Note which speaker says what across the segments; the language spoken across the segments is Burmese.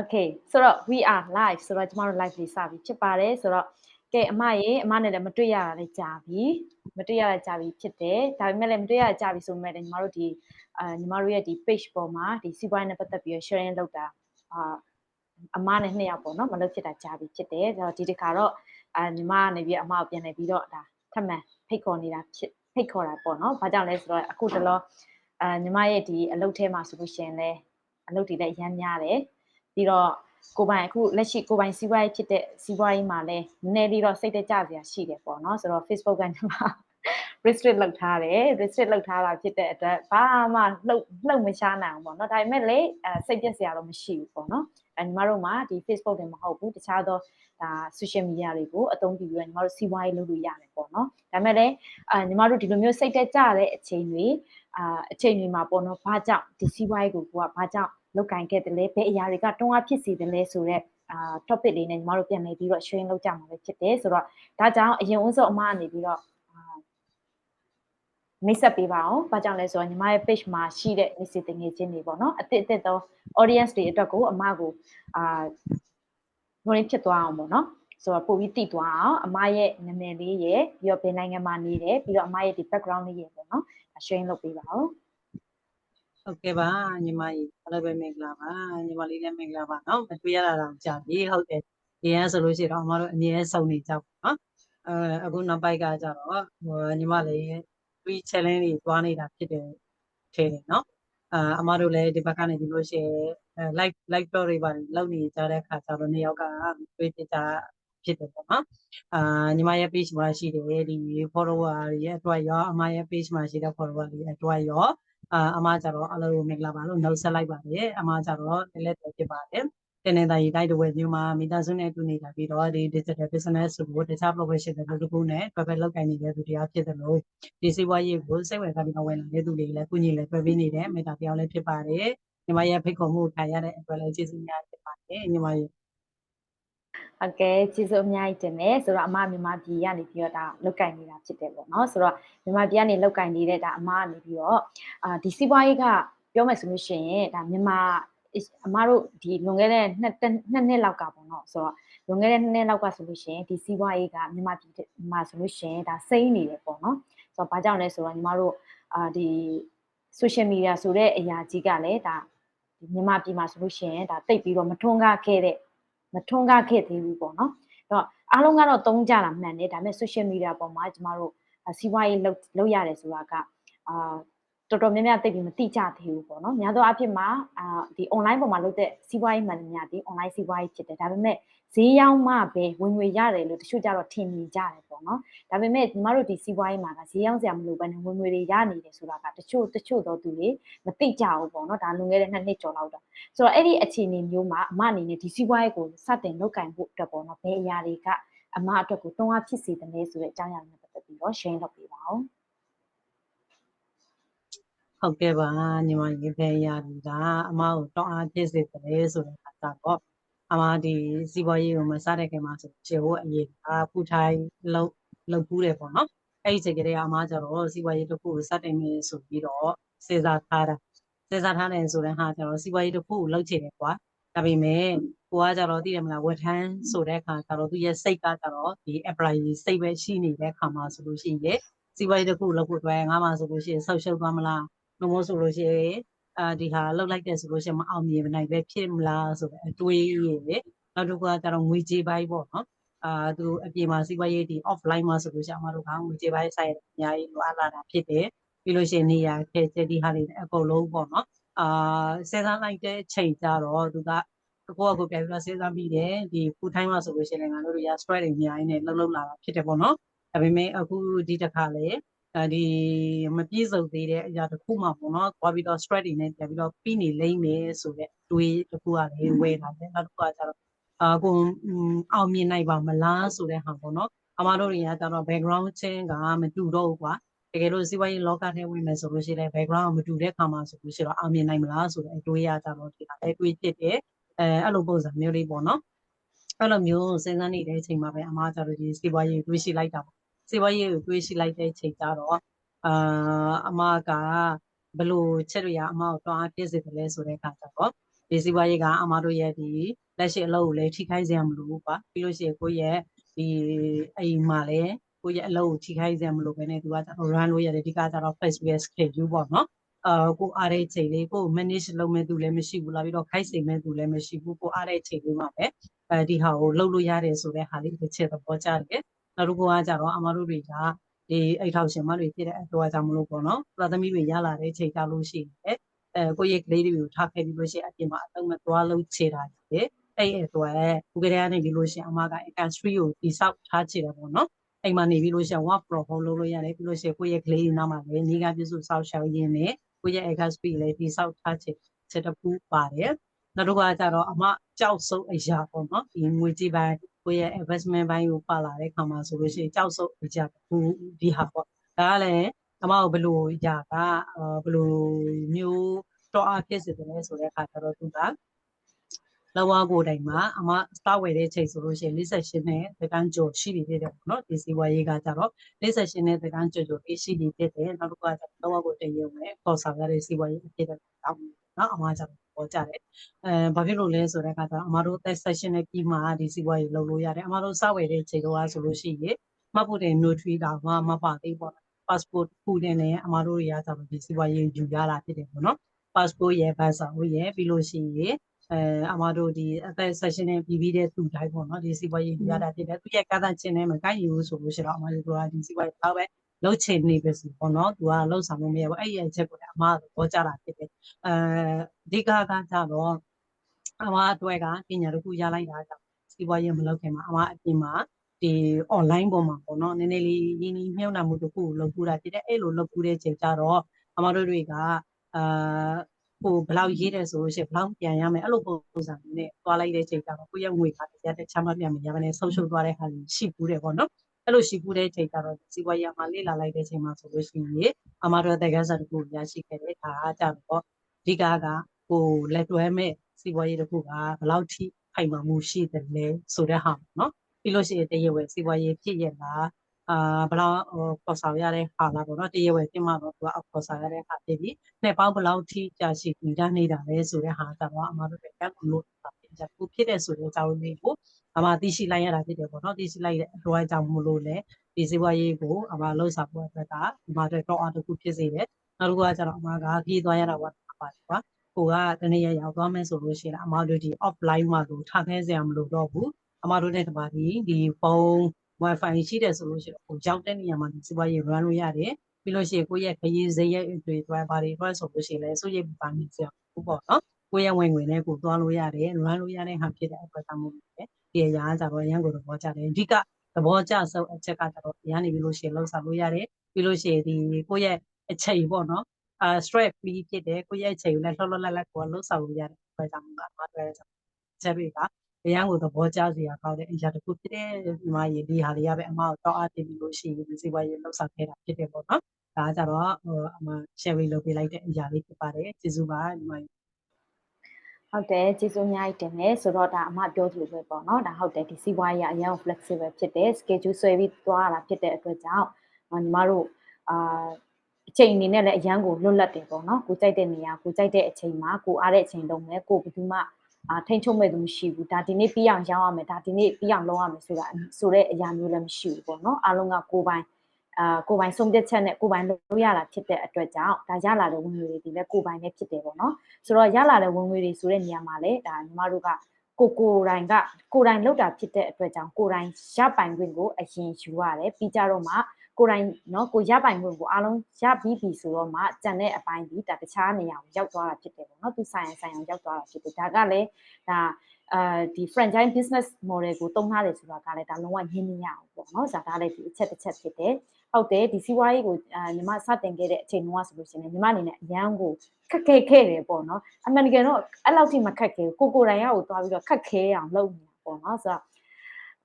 Speaker 1: Okay ဆိုတော့ we are live ဆိုတော့ကျမတို့ live လေးစပြီဖြစ်ပါတယ်ဆိုတော့ကဲအမရေအမနဲ့လည်းမတွေ့ရတာလည်းကြာပြီမတွေ့ရတာကြာပြီဖြစ်တယ်ဒါပေမဲ့လည်းမတွေ့ရတာကြာပြီဆိုမဲ့လည်းညီမတို့ဒီအာညီမတို့ရဲ့ဒီ page ပေါ်မှာဒီစီးပွားရေးနဲ့ပတ်သက်ပြီး sharing လုပ်တာအာအမနဲ့နှစ်ယောက်ပေါ့နော်မလုပ်ဖြစ်တာကြာပြီဖြစ်တယ်ဆိုတော့ဒီတစ်ခါတော့အာညီမကနေပြီးအမကိုပြန်နေပြီးတော့ဒါထပ်မံဖိတ်ခေါ်နေတာဖြစ်ဖိတ်ခေါ်တာပေါ့နော်ဘာကြောင့်လဲဆိုတော့အခုတလောအာညီမရဲ့ဒီအလုပ်ထဲမှာဆိုလို့ရှိရင်လည်းအလုပ်တွေလည်းအများများတယ် ပြီးတော့ကိုပိုင်အခုလက်ရှိကိုပိုင်စီးပွားရေးဖြစ်တဲ့စီးပွားရေးမှာလည်းနည်းနည်းလေးတော့စိတ်တကြစရာရှိတယ်ပေါ့နော်ဆိုတော့ Facebook ကနေမှာ restrict လုပ်ထားတယ် restrict လုပ်ထားတာဖြစ်တဲ့အတွက်ဘာမှလှုပ်လှုပ်မရှားနိုင်ဘူးပေါ့နော်ဒါပေမဲ့လေအဲစိတ်ပြက်စရာတော့မရှိဘူးပေါ့နော်အဲညီမတို့မှာဒီ Facebook တွေမဟုတ်ဘူးတခြားသောဒါ social media တွေကိုအသုံးပြုပြီးတော့ညီမတို့စီးပွားရေးလုပ်လို့ရတယ်ပေါ့နော်ဒါပေမဲ့လည်းအဲညီမတို့ဒီလိုမျိုးစိတ်တက်ကြတဲ့အချိန်တွေအာအချိန်တွေမှာပေါ့နော်ဘာကြောင့်ဒီစီးပွားရေးကိုကဘာကြောင့် လောက်ကင်ခဲ့တယ်လဲဘယ်အရာတွေကတွန်းအားဖြစ်စေတယ်လဲဆိုတော့အာ topic လေးနဲ့ညီမတို့ပြန်နေပြီးတော့ sharing လုပ်ကြမှာပဲဖြစ်တယ်ဆိုတော့ဒါကြောင့်အရင်ဦးဆုံးအမအနေပြီးတော့မိတ်ဆက်ပေးပါအောင်။ဘာကြောင့်လဲဆိုတော့ညီမရဲ့ page မှာရှိတဲ့မိတ်ဆွေတငယ်ချင်းတွေပေါ့နော်။အစ်စ်အစ်သော audience တွေအတွက်ကိုအမကိုအာဝင်ဖြစ်သွားအောင်ပေါ့နော်။ဆိုတော့ပို့ပြီးတည်သွားအောင်အမရဲ့နာမည်လေးရယ်ပြီးတော့ဘယ်နိုင်ငံမှာနေတယ်ပြီးတော့အမရဲ့ဒီ background လေးရယ်ပေါ့နော်။ sharing လုပ်ပေးပါဦး။
Speaker 2: ဟုတ်ကဲ့ပါညီမကြီးအားလုံးပဲမင်္ဂလာပါညီမလေးလည်းမင်္ဂလာပါเนาะမတွေ့ရတာတော့ကြာပြီဟုတ်တယ်ဒီရန်ဆိုလို့ရှိရင်တော့အမတို့အမြဲဆုံနေကြပါเนาะအဲအခုနောက်ပိုက်ကကြတော့ဟိုညီမလေး free challenge တွေတွားနေတာဖြစ်တယ်ထဲတယ်เนาะအာအမတို့လည်းဒီဘက်ကနေဒီလိုရှိရင်အဲ live live blog တွေပါလုပ်နေကြတဲ့အခါကျတော့နှစ်ယောက်ကတွေ့ဖြစ်ကြဖြစ်တယ်ပေါ့နော်အာညီမရဲ့ page မှာရှိတယ်ဒီ follower တွေရဲ့အတွက်ရောအမရဲ့ page မှာရှိတဲ့ follower တွေရဲ့အတွက်ရော အာအမကြတော့အလုံးမင်္ဂလာပါလို့နှုတ်ဆက်လိုက်ပါတယ်အမကြတော့လည်းလည်းဖြစ်ပါတယ်တင်နေတာရီတိုက်တဝဲမျိုးမှာမိသားစုနဲ့တူနေတာပြီးတော့ဒီ digital business ဆိုတခြား professional တွေတခုနဲ့တွဲဖက်လုပ်ကိုင်နေတဲ့သူတရားဖြစ်တယ်လို့ဒီစီးပွားရေးကိုစိတ်ဝင်စားပြီးတော့ဝင်လာတဲ့သူတွေလည်းကုညီလည်းတွဲပေးနေတဲ့မေတ္တာတရားလည်းဖြစ်ပါတယ်ညီမရဲ့ဖိတ်ခေါ်မှုခံရတဲ့အတွက်လည်းကျေးဇူးများဖြစ်ပါတယ်ညီမရဲ့
Speaker 1: ဟုတ်ကဲ့ကျေးဇူးအများကြီးတင်တယ်ဆိုတော့အမမြန်မာပြည်ကနေပြီးတော့ဒါလောက်ကင်နေတာဖြစ်တယ်ပေါ့နော်ဆိုတော့မြန်မာပြည်ကနေလောက်ကင်နေတဲ့ဒါအမကနေပြီးတော့အာဒီစီးပွားရေးကပြောမယ်ဆိုလို့ရှိရင်ဒါမြန်မာအမတို့ဒီလွန်ခဲ့တဲ့နှစ်နှစ်နှစ်လောက်ကပေါ့နော်ဆိုတော့လွန်ခဲ့တဲ့နှစ်နှစ်လောက်ကဆိုလို့ရှိရင်ဒီစီးပွားရေးကမြန်မာပြည်မှာဆိုလို့ရှိရင်ဒါစိမ့်နေတယ်ပေါ့နော်ဆိုတော့ဘာကြောင့်လဲဆိုတော့ညီမတို့အာဒီ social media ဆိုတဲ့အရာကြီးကလည်းဒါမြန်မာပြည်မှာဆိုလို့ရှိရင်ဒါတိတ်ပြီးတော့မထွန်းကားခဲ့တဲ့ မထွန်းကားခဲ့သေးဘူးပေါ့နော်အဲ့တော့အားလုံးကတော့သုံးကြတာမှန်တယ်ဒါပေမဲ့ social media ပေါ်မှာကျမတို့စီးပွားရေးလုပ်လုပ်ရတယ်ဆိုတာကအာတော်တော်များများသိပြီးမသိကြသေးဘူးပေါ့နော်များသောအားဖြင့်မှာအာဒီ online ပေါ်မှာလုပ်တဲ့စီးပွားရေးမှန်သမျှဒီ online စီးပွားရေးဖြစ်တယ်ဒါပေမဲ့ ဈေးရောက်မှပဲဝင်ငွေရတယ်လို့တချို့ကြတော့ထင်မြင်ကြတယ်ပေါ့နော်ဒါပေမဲ့ညီမတို့ဒီစီးပွားရေးမှာကဈေးရောက်စရာမလိုဘဲနဲ့ဝင်ငွေတွေရနေတယ်ဆိုတာကတချို့တချို့တော့သူတွေမသိကြဘူးပေါ့နော်ဒါလွန်ခဲ့တဲ့နှစ်နှစ်ကျော်လောက်တော့ဆိုတော့အဲ့ဒီအခြေအနေမျိုးမှာအမအနေနဲ့ဒီစီးပွားရေးကိုစတင်လုပ်ကင်ဖို့အတွက်ပေါ့နော်ဘယ်အရာတွေကအမအတွက်ကိုတွန်းအားဖြစ်စေတယ်လဲဆိုတဲ့အကြောင်းအရာတွေနဲ့ပတ်သက်ပြီးတော့ share လုပ်ပေးပါဦး
Speaker 2: ဟုတ်ကဲ့ပါညီမရေဖေးရပြီကအမကိုတောင်းအားဖြစ်စေတယ်ဆိုတဲ့အခါကျတော့ အမဒီစီးပွားရေးကိုမစတဲ့ခင်မှာဆိုခြေဖို့အရေးကဖူထိုင်းလောက်လောက်ဘူးတယ်ပေါ့နော်အဲ့ဒီချိန်ကလေးကအမကျတော့စီးပွားရေးတစ်ခုကိုစတင်နေဆိုပြီးတော့စေစားထားတာစေစားထားတယ်ဆိုတဲ့ဟာကျတော့စီးပွားရေးတစ်ခုကိုလောက်ချင်တယ်ကွာဒါပေမဲ့ကိုကကြတော့သိတယ်မလားဝက်ထန်းဆိုတဲ့အခါကျတော့သူရဲ့စိတ်ကကြတော့ဒီ apply စိတ်ပဲရှိနေတဲ့အခါမှာဆိုလို့ရှိရင်စီးပွားရေးတစ်ခုလောက်ဖို့အတွက်ငါမှဆိုလို့ရှိရင်ဆောက်ရှုပ်သွားမလားမမို့ဆိုလို့ရှိရင် အာဒီဟာလောက်လိုက်တယ်ဆိုလို့ရှိရင်မအောင်မြင်နိုင်ပဲဖြစ်မလားဆိုတဲ့အတွေးရယ်နောက်တစ်ခုကကျတော့ငွေကြေးပိုင်းပေါ့နော်အာသူအပြင်မှာစီးပွားရေးဒီ offline မှာဆိုလို့ရှိရင်အမတို့ကငွေကြေးပိုင်းဆိုင်အများကြီးလိုအပ်လာတာဖြစ်တယ်ပြီးလို့ရှိရင်နေရာခဲချက်ဒီဟာတွေအကုန်လုံးပေါ့နော်အာစဉ်းစားလိုက်တဲ့ချိန်ကြတော့သူကကိုယ့်အကိုပြန်ပြီးတော့စဉ်းစားပြီးတယ်ဒီ full time မှာဆိုလို့ရှိရင်ငါတို့တွေက stress တွေအများကြီးနဲ့လှုပ်လှုပ်လာတာဖြစ်တယ်ပေါ့နော်ဒါပေမဲ့အခုဒီတစ်ခါလေ အဲဒီမပြည့်စုံသေးတဲ့အရာတစ်ခုမှပေါ့နော်သွားပြီးတော့ stress တွေနဲ့ပြန်ပြီးတော့ပြီးနေလိမ့်မယ်ဆိုတဲ့တွေးတစ်ခုကလည်းဝယ်လာတယ်နောက်တစ်ခုကကျတော့အာကိုအောင်မြင်နိုင်ပါမလားဆိုတဲ့ဟာပေါ့နော်အမတို့တွေကကျတော့ background ချင်းကမတူတော့ဘူးကွာတကယ်လို့စီးပွားရေးလောကထဲဝင်မယ်ဆိုလို့ရှိရင် background မတူတဲ့ခါမှာဆိုလို့ရှိတော့အောင်မြင်နိုင်မလားဆိုတဲ့အတွေးရကြတော့ဒီကလည်းတွေးဖြစ်တယ်အဲအဲ့လိုပုံစံမျိုးလေးပေါ့နော်အဲ့လိုမျိုးစဉ်းစားနေတဲ့အချိန်မှာပဲအမကျတော့ဒီစီးပွားရေးတွေးရှိလိုက်တာပေါ့ စီးပွားရေးကိုတွေးရှိလိုက်တဲ့ချိန်ကျတော့အာအမကဘလို့ချက်တွေရအမကိုတွားပြည့်စေတယ်လဲဆိုတဲ့အခါကျတော့ဒီစီးပွားရေးကအမတို့ရဲ့ဒီလက်ရှိအလုပ်ကိုလည်းထိခိုက်စေရမလို့ဘူးပါပြီးလို့ရှိရင်ကိုယ့်ရဲ့ဒီအိမ်မှာလည်းကိုယ့်ရဲ့အလုပ်ကိုထိခိုက်စေရမလို့ပဲねသူက run လို့ရတယ်ဒီကကျတော့ flexible schedule ပေါ့နော်အာကိုအားတဲ့ချိန်လေးကို manage လုပ်မဲ့သူလည်းမရှိဘူးလားပြီးတော့ခိုက်စိမ်မဲ့သူလည်းမရှိဘူးကိုအားတဲ့ချိန်လေးမှာပဲအဲဒီဟာကိုလုပ်လို့ရတယ်ဆိုတဲ့ဟာလေးတစ်ချက်သဘောကျတယ် နောက်တစ်ခုကကျတော့အမတို့တွေကဒီအိတ်ထောက်ရှင်မတွေဖြစ်တဲ့အတွက်ကြောင့်မလို့ပေါ့နော်ပသမီတွေရလာတဲ့ချိန်ကြလို့ရှိရင်အဲကိုယ့်ရဲ့ကလေးတွေကိုထားခဲ့ပြီးလို့ရှိရင်အပြင်မှာအသုံးမသွားလို့ခြေတာတယ်အဲ့အတွက်ခုကလေးကနေပြီးလို့ရှိရင်အမက industry ကိုတိစောက်ထားချင်တယ်ပေါ့နော်အိမ်မှာနေပြီးလို့ရှိရင် work from home လုပ်လို့ရတယ်ပြီးလို့ရှိရင်ကိုယ့်ရဲ့ကလေးတွေနောက်မှာလည်းနေကပြစုစောက်ရှောက်ရင်းနဲ့ကိုယ့်ရဲ့ industry လည်းတိစောက်ထားချင်ချက်တစ်ခုပါတယ်နောက်တစ်ခါကျတော့အမကြောက်ဆုံးအရာပေါ့နော်ဒီငွေကြေးပိုင်း ကိုယ့်ရဲ့ investment ဘိုင်းကိုပါလာတဲ့ခါမှာဆိုလို့ရှိရင်ကြောက်ဆုံးအရာတစ်ခုဒီဟာပေါ့ဒါကလည်းအမကိုဘယ်လိုအရာကဘယ်လိုမျိုးတော့အဖြစ်စေတယ်ဆိုတဲ့အခါကျတော့သူကလောကကိုယ်တိုင်မှာအမစဝယ်တဲ့ချိန်ဆိုလို့ရှိရင်48နဲ့တကန်းကြော်ရှိနေသေးတယ်ပေါ့နော်ဒီစီဝါရေးကကြတော့48နဲ့တကန်းကြော်ကြော်လေးရှိနေသေးတယ်နောက်တစ်ခုကလောကကိုယ်တည်ရုံနဲ့ပေါ်ဆောင်ရတဲ့စီဝါရေးအဖြစ်တဲ့တောင်းနော်အမကြတော့ ပေါ်ကြတယ်အဲဘာဖြစ်လို့လဲဆိုတဲ့အခါကျတော့အမတို့ test session နဲ့ပြီးမှဒီစီဝါရေးလုပ်လို့ရတယ်အမတို့စဝယ်တဲ့ချိန်တော့ဆိုလို့ရှိရင်မှတ်ဖို့တဲ့ notary တောင်မှမပါသေးပေါ့ passport ခုနဲ့လည်းအမတို့တွေကကြတော့ဒီစီဝါရေးယူရတာဖြစ်တယ်ပေါ့နော် passport ရဲ့ visa ရဲ့ပြီးလို့ရှိရင်အဲအမတို့ဒီအသက် session နဲ့ပြီးပြီးတဲ့သူတိုင်းပေါ့နော်ဒီစီပွားရေးရတာဖြစ်တယ်သူရဲ့ကာသချင်းနဲ့မကိုက်ယူဆိုလို့ရှိတော့အမတို့ကဒီစီပွားရေးတော့ပဲ လှုပ်ချင်နေပြီစီပေါ့နော်သူကလှုပ်ဆောင်လို့မရဘူးအဲ့ဒီအချက်ကိုလည်းအမကတော့ကြတာဖြစ်တယ်အဲအဓိကကကြတော့အမအတွက်ကပညာတစ်ခုရလိုက်တာကြောင့်စီပွားရေးမလုပ်ခင်မှာအမအပြင်မှာဒီ online ပေါ်မှာပေါ့နော်နည်းနည်းလေးရင်းနှီးမြှုပ်နှံမှုတစ်ခုကိုလုပ်ပူတာဖြစ်တယ်အဲ့လိုလုပ်ပူတဲ့ချိန်ကျတော့အမတို့တွေကအာဟိုဘယ်လောက်ရေးတယ်ဆိုလို့ရှိရင်ဘယ်လောက်ပြန်ရမယ်အဲ့လိုပုံစံနဲ့သွားလိုက်တဲ့ချိန်ကျတော့ကိုယ့်ရဲ့ငွေကတရားတဲ့ချမ်းမပြန်မရဘဲနဲ့ဆုံးရှုံးသွားတဲ့ဟာကြီးရှိဘူးတယ်ပေါ့နော် အဲ့လိုရှိဘူးတဲ့ချိန်ကျတော့စီးပွားရေးမှာလေ့လာလိုက်တဲ့ချိန်မှာဆိုလို့ရှိရင်အမတို့တက္ကသိုလ်တစ်ခုရရှိခဲ့တဲ့ဒါကကြတော့အဓိကကဟိုလက်တွဲမဲ့စီးပွားရေးတစ်ခုကဘယ်လောက်ထိဖိုင်မှမှုရှိတယ်လဲဆိုတဲ့ဟာပေါ့နော်ပြီးလို့ရှိရင်တရဝယ်စီးပွားရေးဖြစ်ရလားအာဘလောက်ဟိုပေါ်ဆောင်ရတဲ့ဟာလားပေါ့နော်တရဝယ်ပြင်မှာတော့သူကပေါ်ဆောင်ရတဲ့ဟာဖြစ်ပြီးနှစ်ပေါင်းဘလောက်ထိကြာရှိပြီးတာနေတာလဲဆိုတဲ့ဟာကတော့အမတို့တွေကကုလို့ ဖြစ်ကြခုဖြစ်တဲ့ဆိုတဲ့အကြောင်းလေးကိုအမသိရှိလိုက်ရတာဖြစ်တယ်ပေါ့နော်သိရှိလိုက်တဲ့အတွက်အကြောင်းမလို့လဲဒီစီးပွားရေးကိုအမလှုပ်ဆောင်ဖို့အတွက်ကအမတို့တော့အားတစ်ခုဖြစ်စေတယ်နောက်တစ်ခုကကျတော့အမကပြေးသွားရတာပါပါတယ်ကွာကိုကတနေ့ရက်ရောက်သွားမယ်ဆိုလို့ရှိရင်အမတို့ဒီ offline မှာကိုထားခဲစရာမလိုတော့ဘူးအမတို့နဲ့တပါဒီဒီဖုန်း wifi ရှိတယ်ဆိုလို့ရှိရင်ဟိုရောက်တဲ့နေရာမှာဒီစီးပွားရေး run လို့ရတယ်ပြီးလို့ရှိရင်ကိုယ့်ရဲ့ခရီးစရိတ်တွေအတွက်ဘာတွေအတွက်ဆိုလို့ရှိရင်လည်းစိုးရိမ်ပါနေစရာဘူးပေါ့နော် ကိုယ့်ရဲ့ဝင်ငွေနဲ့ကိုသွားလို့ရတယ် run လို့ရတဲ့ဟာဖြစ်တဲ့အတွက်ကြောင့်မို့လို့ဒီအရာကကြတော့ရန်ကိုသဘောကျတယ်အဓိကသဘောကျဆုံးအချက်ကကြတော့ရန်နေပြီးလို့ရှိရင်လှုပ်ဆောင်လို့ရတယ်ပြီးလို့ရှိရင်ဒီကိုယ့်ရဲ့အချိန်ပေါ့နော်အာ stress free ဖြစ်တယ်ကိုယ့်ရဲ့အချိန်ကိုလည်းလှော်လှော်လက်လက်ကိုလှုပ်ဆောင်လို့ရတယ်အတွက်ကြောင့်မို့လို့အမှားတွေချက်တွေကအရန်ကိုသဘောကျစရာကောင်းတဲ့အရာတစ်ခုဖြစ်တယ်ဒီမှာရေဒီဟာလေးကပဲအမကိုတောက်အားတင်ပြီးလို့ရှိရင်ဒီစီပွားရေးလှုပ်ဆောင်ခဲ့တာဖြစ်တယ်ပေါ့နော်ဒါကြတော့ဟိုအမ share လုပ်ပေးလိုက်တဲ့အရာလေးဖြစ်ပါတယ်ကျေးဇူးပါဒီမှာ
Speaker 1: ဟုတ်တယ်ကျေးဇူးအများကြီးတင်တယ်ဆိုတော့ဒါအမပြောသလိုပဲပေါ့နော်ဒါဟုတ်တယ်ဒီစီးပွားရေးအရင် flexible ဖြစ်တယ် schedule ဆွဲပြီးသွားတာဖြစ်တဲ့အတွက်ကြောင့်ညီမတို့အာအချိန်အနေနဲ့လည်းအရန်ကိုလွတ်လပ်တယ်ပေါ့နော်ကိုကြိုက်တဲ့နေရာကိုကြိုက်တဲ့အချိန်မှာကိုအားတဲ့အချိန်လုံးမယ်ကိုဘယ်သူမှအာထိန်ချုပ်မဲ့သူမရှိဘူးဒါဒီနေ့ပြီးအောင်ရောင်းရမယ်ဒါဒီနေ့ပြီးအောင်လုပ်ရမယ်ဆိုတာဆိုတဲ့အရာမျိုးလည်းမရှိဘူးပေါ့နော်အားလုံးကကိုပိုင် အာကိုပိုင်ဆုံးဖြတ်ချက်နဲ့ကိုပိုင်လုပ်ရတာဖြစ်တဲ့အတွက်ကြောင့်ဒါရလာတဲ့ဝင်ငွေတွေဒီလည်းကိုပိုင်နဲ့ဖြစ်တယ်ပေါ့နော်ဆိုတော့ရလာတဲ့ဝင်ငွေတွေဆိုတဲ့နေရာမှာလည်းဒါညီမတို့ကကိုကိုတိုင်ကကိုတိုင်လောက်တာဖြစ်တဲ့အတွက်ကြောင့်ကိုတိုင်ရပိုင်ခွင့်ကိုအရင်ယူရတယ်ပြီးကြတော့မှကိုတိုင်เนาะကိုရပိုင်ခွင့်ကိုအားလုံးရပြီးပြီဆိုတော့မှကြံတဲ့အပိုင်းဒီဒါတခြားနေရာကိုရောက်သွားတာဖြစ်တယ်ပေါ့နော်သူဆိုင်ရဆိုင်အောင်ရောက်သွားတာဖြစ်တယ်ဒါကလည်းဒါအာဒီ franchise business model ကိုတုံးထားတယ်ဆိုတာကလည်းဒါလုံးဝညင်းနေရအောင်ပေါ့နော်ဇာတာလည်းဒီအချက်တစ်ချက်ဖြစ်တယ် ဟုတ်တယ်ဒီစီးပွားရေးကိုအာညီမစတင်ခဲ့တဲ့အချိန်တုန်းကဆိုလို့ရှိရင်ညီမအနေနဲ့အရန်ကိုခက်ခဲခဲ့တယ်ပေါ့နော်အမှန်တကယ်တော့အဲ့လောက်ထိမခက်ခဲကိုကိုတိုင်ရကိုသွားပြီးတော့ခက်ခဲအောင်လုပ်နေတာပေါ့နော်ဆိုတော့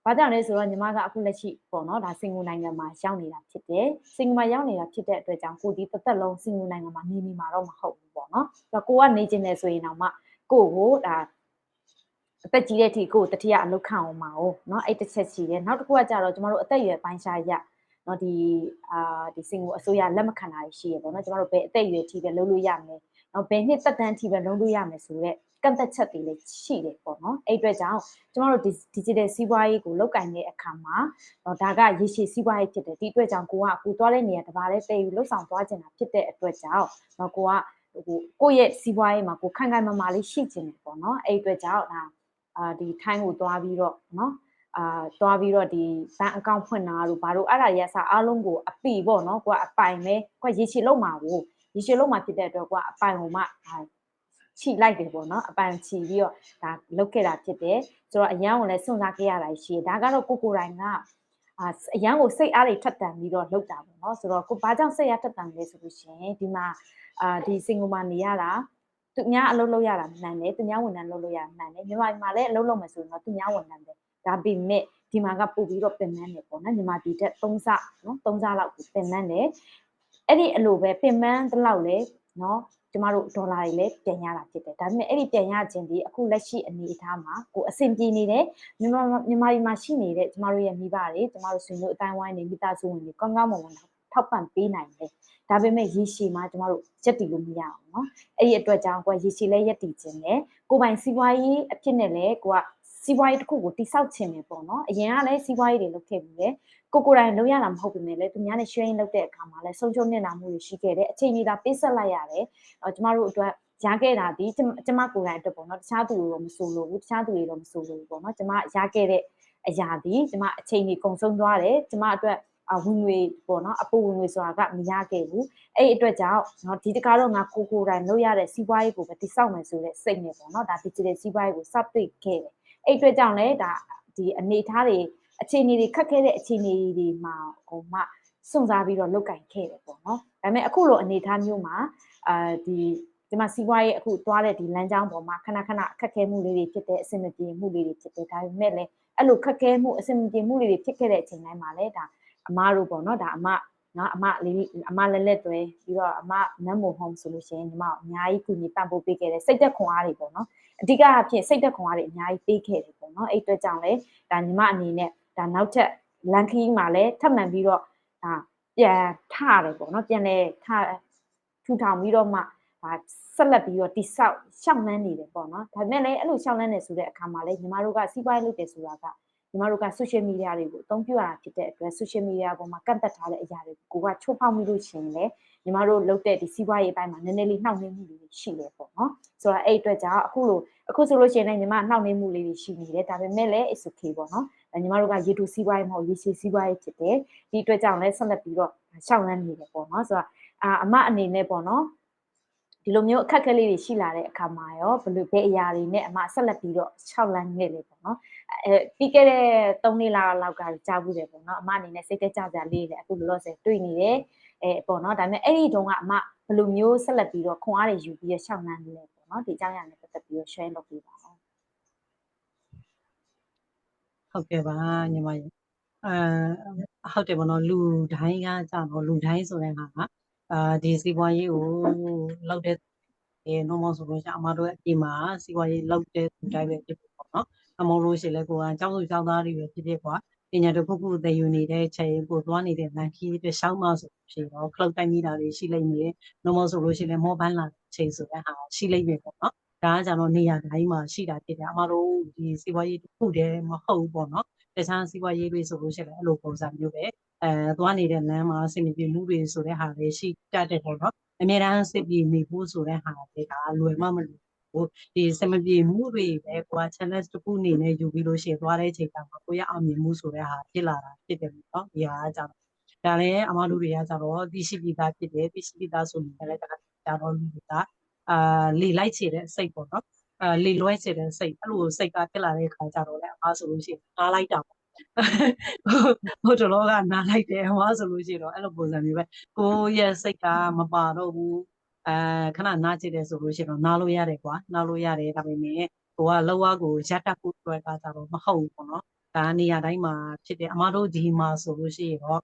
Speaker 1: ဘာကြောင့်လဲဆိုတော့ညီမကအခုလက်ရှိပေါ့နော်ဒါစင်ကာပူနိုင်ငံမှာရောက်နေတာဖြစ်တယ်စင်ကာပူမှာရောက်နေတာဖြစ်တဲ့အတွက်ကြောင့်ကိုဒီတစ်သက်လုံးစင်ကာပူနိုင်ငံမှာနေနေမှာတော့မဟုတ်ဘူးပေါ့နော်ဆိုတော့ကိုကနေကျင်နေဆိုရင်တော့မှကိုကိုဒါအသက်ကြီးတဲ့အထိကိုတတိယအလုတ်ခံအောင်ပါ哦เนาะအဲ့တစ်ချက်ရှိတယ်နောက်တစ်ခုကကြတော့ကျမတို့အသက်အရွယ်ပိုင်းခြားရ နော်ဒီအာဒီ single အစိုးရလက်မခံတာရှိရပေါ့နော်ကျမတို့ဘယ်အသက်အရွယ်ထိပဲလုပ်လို့ရမယ်နော်ဘယ်နှစ်သက်တမ်းထိပဲလုပ်လို့ရမယ်ဆိုတော့ကန့်သက်ချက်တွေလည်းရှိတယ်ပေါ့နော်အဲ့အတွက်ကြောင့်ကျမတို့ digital စီးပွားရေးကိုလောက်ကင်တဲ့အခါမှာတော့ဒါကရေရှည်စီးပွားရေးဖြစ်တယ်ဒီအတွက်ကြောင့်ကိုကကိုသွားတဲ့နေရာတစ်ပါးလဲတည်ယူလှုပ်ဆောင်သွားခြင်းတာဖြစ်တဲ့အတွက်ကြောင့်တော့ကိုကဟိုကိုယ့်ရဲ့စီးပွားရေးမှာကိုခိုင်ခိုင်မာမာလေးရှိခြင်းတယ်ပေါ့နော်အဲ့အတွက်ကြောင့်ဒါအာဒီထိုင်းကိုသွားပြီးတော့နော် အာသွားပြီးတော့ဒီဘဏ်အကောင့်ဖွင့်တာတို့ဘာလို့အဲ့ဒါရစအားလုံးကိုအပိပေါ့နော်ကိုကအပိုင်ပဲကိုကရေရှည်လုံးမှာကိုရေရှည်လုံးမှာဖြစ်တဲ့အတွက်ကိုကအပိုင်ကိုမှခြိလိုက်တယ်ပေါ့နော်အပိုင်ခြိပြီးတော့ဒါလုတ်ခဲ့တာဖြစ်တယ်ဆိုတော့အရန်ကိုလည်းစွန့်စားခဲ့ရတာရှိတယ်ဒါကတော့ကိုကိုတိုင်းကအာအရန်ကိုစိတ်အားတွေထက်တန်ပြီးတော့လုတ်တာပေါ့နော်ဆိုတော့ကိုဘာကြောင့်စိတ်အားထက်တန်လဲဆိုလို့ရှိရင်ဒီမှာအာဒီစင်ကာပူမှာနေရတာသူများအလုပ်လုပ်ရတာမှန်တယ်သူများဝန်ထမ်းလုပ်လို့ရတာမှန်တယ်မြန်မာပြည်မှာလည်းအလုပ်လုပ်မယ်ဆိုရင်တော့သူများဝန်ထမ်းပဲ ဒါပေမဲ့ဒီမှာကပို့ပြီးတော့ပင်ပန်းတယ်ပေါ့နော်ညီမဒီတက်3ဆနော်3ဆလောက်ကိုပင်ပန်းတယ်အဲ့ဒီအလိုပဲပင်ပန်းတလောက်လဲနော်ကျမတို့ဒေါ်လာတွေလည်းပြန်ရတာဖြစ်တယ်ဒါပေမဲ့အဲ့ဒီပြန်ရခြင်းဒီအခုလက်ရှိအနေအထားမှာကိုအဆင်ပြေနေတယ်မြန်မာမြန်မာပြည်မှာရှိနေတဲ့ကျမတို့ရဲ့မိဘတွေကျမတို့ဆွေမျိုးအတိုင်းဝိုင်းတွေမိသားစုဝင်တွေကောင်းကောင်းမွန်မွန်ထောက်ပံ့ပေးနိုင်တယ်ဒါပေမဲ့ရေရှည်မှာကျမတို့ရက်တည်လို့မရအောင်နော်အဲ့ဒီအတွက်ကြောင့်ကိုကရေရှည်လဲရက်တည်ခြင်းနဲ့ကိုပိုင်စီးပွားရေးအဖြစ်နဲ့လည်းကိုက စီးပွားရေးတစ်ခုကိုတိဆောက်ခြင်းပဲပေါ့နော်အရင်ကလည်းစီးပွားရေးတွေလုပ်ခဲ့ပြီးလေကိုကိုယ်တိုင်လုပ်ရတာမဟုတ်ပေမဲ့လည်းသူများနဲ့ sharing လုပ်တဲ့အခါမှာလည်းဆုံးရှုံးနေတာမှုတွေရှိခဲ့တယ်အချိန်ကြီးသာပေးဆက်လိုက်ရတယ်အော်ကျမတို့အတွက်ရခဲ့တာဒီကျမကိုယ်တိုင်အတွက်ပေါ့နော်တခြားသူတွေတော့မဆိုလို့ဘူးတခြားသူတွေတော့မဆိုလို့ဘူးပေါ့နော်ကျမရခဲ့တဲ့အရာဒီကျမအချိန်ကြီးကုန်ဆုံးသွားတယ်ကျမအတွက်အဝင်ငွေပေါ့နော်အပူဝင်ငွေဆိုတာကမရခဲ့ဘူးအဲ့အတွက်ကြောင့်เนาะဒီတကားတော့ငါကိုကိုယ်တိုင်လုပ်ရတဲ့စီးပွားရေးကိုပဲတိစောက်မယ်ဆိုတဲ့စိတ်နဲ့ပေါ့နော်ဒါ digital စီးပွားရေးကို submit ခဲ့တယ် အဲ့အတွက်ကြောင့်လည်းဒါဒီအနေထားတွေအခြေအနေတွေခက်ခဲတဲ့အခြေအနေတွေမှာဟိုမှစွန့်စားပြီးတော့လုတ်ကင်ခဲ့တယ်ပေါ့နော်ဒါပေမဲ့အခုလိုအနေထားမျိုးမှာအာဒီဒီမှာစီးပွားရေးအခုသွားတဲ့ဒီလမ်းကြောင်းပေါ်မှာခဏခဏအခက်ခဲမှုလေးတွေဖြစ်တဲ့အဆင်မပြေမှုလေးတွေဖြစ်တယ်ဒါပေမဲ့လည်းအဲ့လိုခက်ခဲမှုအဆင်မပြေမှုလေးတွေဖြစ်ခဲ့တဲ့အချိန်တိုင်းမှာလည်းဒါအမားတို့ပေါ့နော်ဒါအမ နော်အမလေးအမလက်လက်တွဲပြီးတော့အမနမ်မိုဟ ோம் ဆိုလို့ရှိရင်ညီမအများကြီးကူညီပံ့ပိုးပေးခဲ့တယ်စိတ်သက်ခွန်အားတွေပေါ့နော်အဓိကအဖြစ်စိတ်သက်ခွန်အားတွေအများကြီးပေးခဲ့တယ်ပေါ့နော်အဲ့အတွက်ကြောင့်လေဒါညီမအနေနဲ့ဒါနောက်ထပ်လန်ခီးမှာလည်းထပ်မံပြီးတော့ဒါပြန်ထရတယ်ပေါ့နော်ပြန်လဲထထူထောင်ပြီးတော့မှဒါဆက်လက်ပြီးတော့တိဆောက်ရှောက်နှမ်းနေတယ်ပေါ့နော်ဒါပေမဲ့လည်းအဲ့လိုရှောက်နှမ်းနေဆိုတဲ့အခါမှာလည်းညီမတို့ကစီးပွားရေးလုပ်တယ်ဆိုတာကညီ မတို့က social media တွေကိုအသုံးပြုရတာဖြစ်တဲ့အတွက် social media ပေါ်မှာကန့်သက်ထားတဲ့အရာတွေကိုကချိုးဖောက်မိလို့ရှိရင်လည်းညီမတို့လုပ်တဲ့ဒီစီးပွားရေးအပိုင်းမှာနည်းနည်းလေးနှောင့်နှေးမှုတွေရှိတယ်ပေါ့နော်ဆိုတော့အဲ့အတွက်ကြောင့်အခုလိုအခုဆိုလို့ရှိရင်လည်းညီမနှောင့်နှေးမှုလေးတွေရှိနေတယ်ဒါပေမဲ့လည်း is okay ပေါ့နော်ညီမတို့ကရေတူစီးပွားရေးမဟုတ်ရေရှည်စီးပွားရေးဖြစ်တယ်ဒီအတွက်ကြောင့်လည်းဆက်လက်ပြီးတော့ရှောက်လန်းနေတယ်ပေါ့နော်ဆိုတော့အာအမအနေနဲ့ပေါ့နော်ဒီလိုမျိုးအခက်အခဲလေးတွေရှိလာတဲ့အခါမှာရောဘယ်လိုဘယ်အရာတွေနဲ့အမဆက်လက်ပြီးတော့6လမ်းနေလေပေါ့နော် အဲပြီးခဲ့တဲ့3နှစ်လောက်လောက်ကကြားဘူးတယ်ပေါ့နော်အမအနေနဲ့စိတ်သက်ကြကြလေးလေအခုလောလောဆယ်တွေ့နေတယ်အဲပေါ့နော်ဒါပေမဲ့အဲ့ဒီတုန်းကအမဘယ်လိုမျိုးဆက်လက်ပြီးတော့ခွန်အားတွေယူပြီး6လမ်းနေလဲပေါ့နော်ဒီအကြောင်းအရာနဲ့ပတ်သက်ပြီးတော့ share လုပ်ပေးပါဦး
Speaker 2: ဟုတ်ကဲ့ပါညီမရေအဲဟုတ်တယ်ဗောနော်လူတိုင်းကကြာတော့လူတိုင်းဆိုတဲ့ဟာကအာဒီစီးပွားရေးကိုလောက်တဲ့အဲ normal ဆိုလို့ရှိရင်အမတို့အပြင်မှာစီးပွားရေးလောက်တဲ့သူတိုင်းပဲဖြစ်ပေါ့နော် အမောလို့ရှိလဲကိုကကျောင်းသူကျောင်းသားတွေပဲဖြစ်ဖြစ်ကွာပညာတစ်ခုခုသင်ယူနေတဲ့ချိန်ကိုသွားနေတဲ့လမ်းခီးတစ်ရှောင်းမဆိုရှင်တော့ cloud တိုင်းမိတာတွေရှိလိမ့်မယ် normal ဆိုလို့ရှိရင် mobile လာချိန်ဆိုတဲ့ဟာရှိလိမ့်မယ်ပေါ့နော်ဒါကကြတော့နေရာတိုင်းမှာရှိတာဖြစ်တယ်အမတို့ဒီစီးပွားရေးတစ်ခုတည်းမဟုတ်ဘူးပေါ့နော်တခြားစီးပွားရေးတွေဆိုလို့ရှိရင်အဲ့လိုပုံစံမျိုးပဲအဲသွားနေတဲ့လမ်းမှာအဆင်ပြေမှုတွေဆိုတဲ့ဟာတွေရှိတတ်တယ်ပေါ့နော်အများအားစစ်ပြေနေဖို့ဆိုတဲ့ဟာတွေဒါလွယ်မှမလွယ် ဘူးဒီစမပြေမှုတွေပဲကွာ challenge တစ်ခုအနေနဲ့ယူပြီးလို့ရှိရင်သွားတဲ့ချိန်ကမှာကိုရအောင်မြင်မှုဆိုတဲ့ဟာဖြစ်လာတာဖြစ်တယ်ပေါ့နော်ဒီဟာကကြတော့ဒါလည်းအမတို့တွေကကြတော့သိရှိပြီးသားဖြစ်တယ်သိရှိပြီးသားဆိုရင်လည်းဒါကြတော့လူတွေကအာလေလိုက်ချေတဲ့စိတ်ပေါ့နော်အာလေလွဲချေတဲ့စိတ်အဲ့လိုစိတ်ကဖြစ်လာတဲ့အခါကျတော့လည်းအမဆိုလို့ရှိရင်နားလိုက်တာပေါ့ဟိုတလောကနားလိုက်တယ်ဟောဆိုလို့ရှိရင်တော့အဲ့လိုပုံစံမျိုးပဲကိုရဲ့စိတ်ကမပါတော့ဘူး အဲခဏနားချစ်တယ်ဆိုလို့ရှိရင်တော့နားလို့ရတယ်ကွာနားလို့ရတယ်ဒါပေမဲ့ကိုကလောကကိုရက်တက်ဖို့အတွက်ကကြတော့မဟုတ်ဘူးပေါ့နော်ဒါနေရာတိုင်းမှာဖြစ်တယ်အမတို့ဒီမှာဆိုလို့ရှိရင်တော့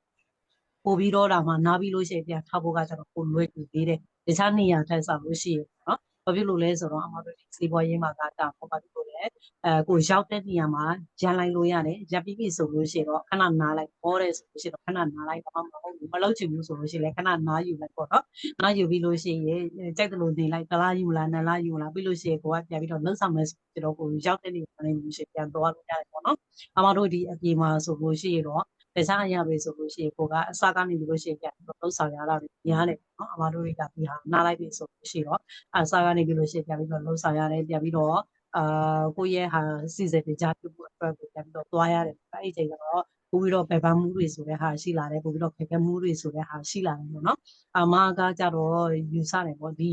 Speaker 2: ပို့ပြီးတော့ဒါမှနားပြီးလို့ရှိရင်ပြန်ထားဖို့ကကျတော့ပိုလွယ်ကူသေးတယ်တခြားနေရာထက်ဆိုလို့ရှိရင်နော် ဘာဖြစ်လို့လဲဆိုတော့အမတို့ဒီစီးပွားရေးမှာကတာပေါ့ဘာဖြစ်လို့လဲအဲကိုရောက်တဲ့နေရာမှာရန်လိုက်လို့ရတယ်ရပ်ပြီးပြီဆိုလို့ရှိရင်တော့ခဏနားလိုက်ပေါ်တယ်ဆိုလို့ရှိရင်တော့ခဏနားလိုက်တော့မဟုတ်ဘူးမလုပ်ချင်ဘူးဆိုလို့ရှိရင်လည်းခဏနားယူလိုက်ပေါ့နော်နားယူပြီးလို့ရှိရင်ကြိုက်တယ်လို့နေလိုက်တစ်လားယူလားနှစ်လားယူလားပြီးလို့ရှိရင်ကိုကပြန်ပြီးတော့လှုပ်ဆောင်မယ်ဆိုတော့ကိုရောက်တဲ့နေရာမှာလို့ရှိရင်ပြန်သွားလို့ရတယ်ပေါ့နော်အမတို့ဒီအပြေမှာဆိုလို့ရှိရင်တော့ တခြားအရာတွေဆိုလို့ရှိရင်ကိုကအစကနေပြီးလို့ရှိရင်ပြန်ပြီးတော့လှုပ်ဆောင်ရတာများတယ်နော်အမတို့တွေကဒီဟာနားလိုက်ပြီဆိုလို့ရှိရင်တော့အစကနေပြီးလို့ရှိရင်ပြန်ပြီးတော့လှုပ်ဆောင်ရတယ်ပြန်ပြီးတော့အာကိုယ့်ရဲ့ဟာစီစဉ်နေကြပြုဖို့အတွက်ကိုပြန်ပြီးတော့သွားရတယ်အဲ့ဒီအချိန်ကတော့ပို့ပြီးတော့ပေပန်းမှုတွေဆိုတဲ့ဟာရှိလာတယ်ပို့ပြီးတော့ခက်ခဲမှုတွေဆိုတဲ့ဟာရှိလာတယ်ပေါ့နော်အမကကြတော့ယူဆတယ်ပေါ့ဒီ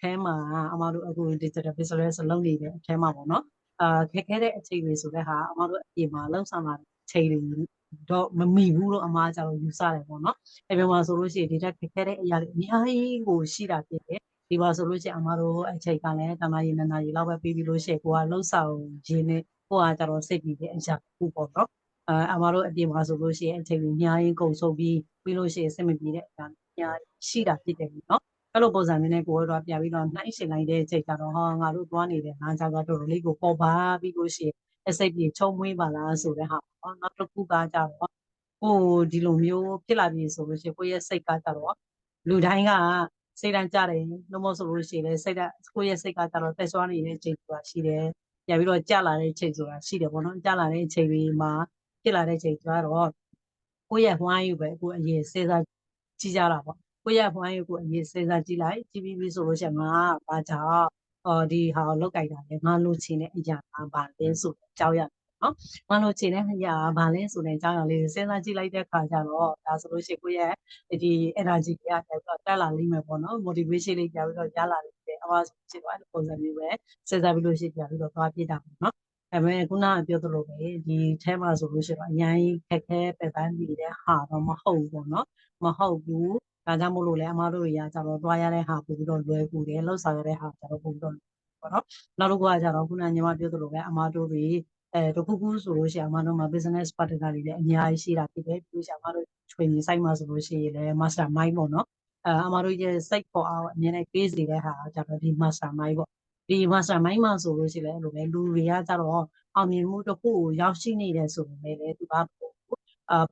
Speaker 2: အဲမှာအမတို့အခု digital business လုပ်နေတဲ့အထဲမှာပေါ့နော်အာခက်ခဲတဲ့အချိန်တွေဆိုတဲ့ဟာအမတို့အပြင်မှာလှုပ်ဆောင်လာတဲ့အချိန်တွေ တော့မမီဘူးလို့အမကကြတော့ယူဆတယ်ပေါ့နော်အဲ့ဒီမှာဆိုလို့ရှိရင်ဒီတက်ခက်ခဲတဲ့အရာတွေအများကြီးကိုရှိတာဖြစ်တယ်ဒီပါဆိုလို့ရှိရင်အမတို့အချိန်ကလည်းတနာရီနှစ်နာရီလောက်ပဲပြီးပြီးလို့ရှိရင်ကိုကလှုပ်ဆောင်ရင်းနဲ့ကိုကကြတော့စိတ်ပြီးတဲ့အရာခုပေါ့နော်အဲအမတို့အပြင်မှာဆိုလို့ရှိရင်အချိန်ကြီးအများကြီးကုန်ဆုံးပြီးပြီးလို့ရှိရင်စိတ်မပြေတဲ့အရာအများကြီးရှိတာဖြစ်တယ်နော်အဲ့လိုပုံစံမျိုးနဲ့ကိုယ်တော့ပြပြီးတော့နှိုင်းရှင်လိုက်တဲ့အချိန်ကျတော့ဟာငါတို့သွားနေတဲ့လမ်းကြောင်းတော့တော်တော်လေးကိုပေါ်ပါပြီးလို့ရှိရင် အစိတ်ပြေချုံမွေးပါလားဆိုတဲ့ဟာပေါ့နောက်တစ်ခုကကြတော့ကိုဒီလိုမျိုးဖြစ်လာပြီဆိုလို့ရှိရင်ကိုယ့်ရဲ့စိတ်ကကြတော့လူတိုင်းကစိတ်တန်းကြတယ်လို့မဟုတ်ဆိုလို့ရှိရင်လည်းစိတ်ကကိုယ့်ရဲ့စိတ်ကကြတော့တက်ဆွမ်းနေတဲ့ချိန်ဆိုတာရှိတယ်ပြန်ပြီးတော့ကြာလာတဲ့ချိန်ဆိုတာရှိတယ်ပေါ့နော်ကြာလာတဲ့ချိန်တွေမှာဖြစ်လာတဲ့ချိန်ကျတော့ကိုယ့်ရဲ့ဝိုင်းယူပဲကိုယ်အရင်စဉ်းစားကြည့်ကြတာပေါ့ကိုယ့်ရဲ့ဝိုင်းယူကိုအရင်စဉ်းစားကြည့်လိုက်ကြည့်ပြီးပြီဆိုလို့ရှိရင်ငါဘာကြောင့် အော်ဒီဟာကိုလောက်ကြိုက်တာလဲငါလိုချင်တဲ့အရာကဘာလဲဆိုတဲ့အကြောင်းရနော်ငါလိုချင်တဲ့အရာကဘာလဲဆိုတဲ့အကြောင်းအရာလေးစဉ်းစားကြည့်လိုက်တဲ့အခါကျတော့ဒါဆိုလို့ရှိရင်ကိုယ့်ရဲ့ဒီ energy တွေကပြန်ပြီးတော့တက်လာလိမ့်မယ်ပေါ့နော် motivation လေးပြန်ပြီးတော့ရလာလိမ့်မယ်အမဆိုချင်တော့အဲ့လိုပုံစံမျိုးပဲစဉ်းစားပြီးလို့ရှိရင်ပြန်ပြီးတော့သွားပြစ်တာပေါ့နော်အဲမဲ့ခုနကပြောသလိုပဲဒီထဲမှာဆိုလို့ရှိရင်အရင်ခက်ခဲပယ်ပန်းနေတဲ့ဟာတော့မဟုတ်ဘူးပေါ့နော်မဟုတ်ဘူး ဒါကြောင့်မို့လို့လဲအမတို့တွေကကြတော့တွားရတဲ့ဟာပို့ပြီးတော့လွယ်ကူတယ်လှုပ်ဆောင်ရတဲ့ဟာကြတော့ပို့ပြီးတော့ပေါ့နော်နောက်တစ်ခုကကြတော့ခုနညီမပြောသလိုပဲအမတို့တွေအဲတခုခုဆိုလို့ရှိရင်အမတို့မှာ business partner တွေလည်းအများကြီးရှိတာဖြစ်တယ်ပြီးလို့ရှိရင်အမတို့ training site မှာဆိုလို့ရှိရင်လည်း master mind ပေါ့နော်အဲအမတို့ရဲ့စိတ်ပေါ်အောင်အမြဲတမ်းပေးစီတဲ့ဟာကြတော့ဒီ master mind ပေါ့ဒီ master mind မှာဆိုလို့ရှိရင်လည်းအဲ့လိုပဲလူတွေကကြတော့အောင်မြင်မှုတစ်ခုကိုရောက်ရှိနေတယ်ဆိုရင်လည်းသူကအာ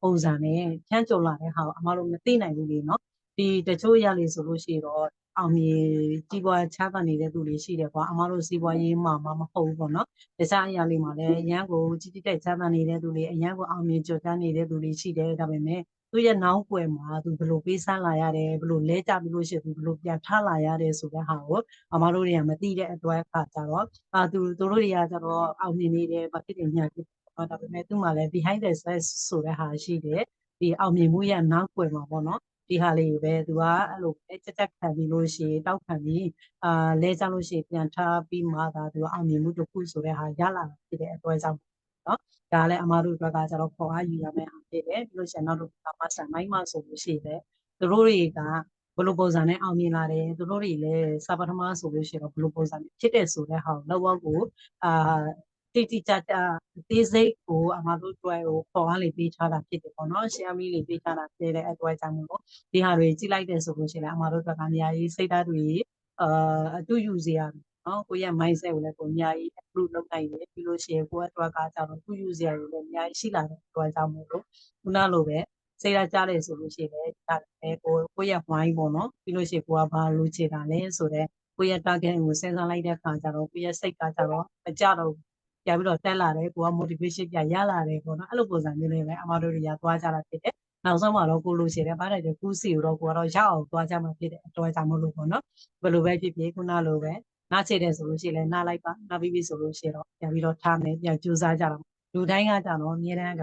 Speaker 2: ပုံစံနဲ့ဖြန့်ကြုံလာတဲ့ဟာကိုအမတို့မသိနိုင်ဘူးလေနော် ဒီတချို့ရလေဆိုလို့ရှိရင်တော့အောင်မြင်ကြီးပွားချမ်းသာနေတဲ့သူတွေရှိတယ်ကွာအမတို့စီးပွားရေးမှာမမဟုတ်ဘူးပေါ့နော်တခြားအရာလေးမှာလည်းအရန်ကိုကြီးကြီးတိုက်ချမ်းသာနေတဲ့သူတွေအရန်ကိုအောင်မြင်ကြွချမ်းနေတဲ့သူတွေရှိတယ်ဒါပေမဲ့သူရဲ့နောက်ွယ်မှာသူဘယ်လိုပေးဆန်းလာရတယ်ဘယ်လိုလဲကြပြီးလို့ရှိရင်သူဘယ်လိုပြန်ထလာရတယ်ဆိုတဲ့ဟာကိုအမတို့တွေကမသိတဲ့အတွက်အခါကြတော့အာသူတို့တွေကကြတော့အောင်မြင်နေတယ်ဘာဖြစ်နေညာဖြစ်တော့ဒါပေမဲ့သူ့မှာလည်း behind the scenes ဆိုတဲ့ဟာရှိတယ်ဒီအောင်မြင်မှုရဲ့နောက်ွယ်မှာပေါ့နော် ဒီဟာလေးပဲသူကအဲ့လိုပဲချက်ချက်ခံပြီးလို့ရှိရင်တောက်ခံပြီးအာလဲကြလို့ရှိရင်ပြန်ထားပြီးမှသာသူကအောင်မြင်မှုတစ်ခုဆိုတဲ့ဟာရလာဖြစ်တဲ့အတွက်ကြောင့်နော်ဒါလည်းအမားတို့အတွက်ကကျတော့ခေါ်အားယူရမယ့်အားဖြစ်တယ်ပြီးလို့ရှိရင်နောက်တစ်ခုကမဆန်မိုင်းမဆိုလို့ရှိရင်သူတို့တွေကဘယ်လိုပုံစံနဲ့အောင်မြင်လာတယ်သူတို့တွေလည်းစာပထမဆိုလို့ရှိရင်တော့ဘယ်လိုပုံစံဖြစ်တဲ့ဆိုတဲ့ဟာကိုလောက်ကိုအာ တိတိကျကျအသေးစိတ်ကိုအမတို့တွေ့ကိုခေါ်အားလေးပေးထားတာဖြစ်တယ်ပေါ့နော်ရှယ်ယာမီလေးပေးထားတာဖြစ်တဲ့အတွက်ကြောင့်မို့လို့ဒီဟာတွေကြည့်လိုက်တယ်ဆိုလို့ရှိရင်အမတို့ကအများကြီးစိတ်ဓာတ်တွေအာအတူယူစေရမယ်နော်ကိုယ့်ရဲ့ mindset ကိုလည်းကိုအများကြီး improve လုပ်နိုင်တယ်ပြီးလို့ရှိရင်ကိုယ့်အတွက်ကကြတော့သူ့ user တွေလည်းအများကြီးရှိလာတဲ့အတွက်ကြောင့်မို့လို့ခုနလိုပဲစိတ်ဓာတ်ကြားတယ်ဆိုလို့ရှိရင်လည်းဒါလည်းကိုကိုယ့်ရဲ့ mind ပေါ့နော်ပြီးလို့ရှိရင်ကိုကဘာလို့ချေတာလဲဆိုတော့ကိုယ့်ရဲ့ target ကိုစဉ်းစားလိုက်တဲ့အခါကျတော့ကိုယ့်ရဲ့စိတ်ကကြတော့မကြတော့ ပြန်ပြီးတော့တက်လာတယ်ကိုက motivation ပြန်ရလာတယ်ပေါ့နော်အဲ့လိုပုံစံမျိုးလေးပဲအမတို့တွေကသွားကြတာဖြစ်တယ်နောက်ဆုံးမှာတော့ကိုလိုချင်တယ်ဘာတဲ့ကူးစီကိုတော့ကိုကတော့ရအောင်သွားကြမှာဖြစ်တဲ့အတွက်ကြောင့်မလို့ပေါ့နော်ဘယ်လိုပဲဖြစ်ဖြစ်ခုနလိုပဲနားချေတယ်ဆိုလို့ရှိရင်လည်းနားလိုက်ပါနားပြီးပြီဆိုလို့ရှိရင်တော့ပြန်ပြီးတော့ထားမယ်ပြန်ကြိုးစားကြတာလူတိုင်းကကြတော့အများတန်းက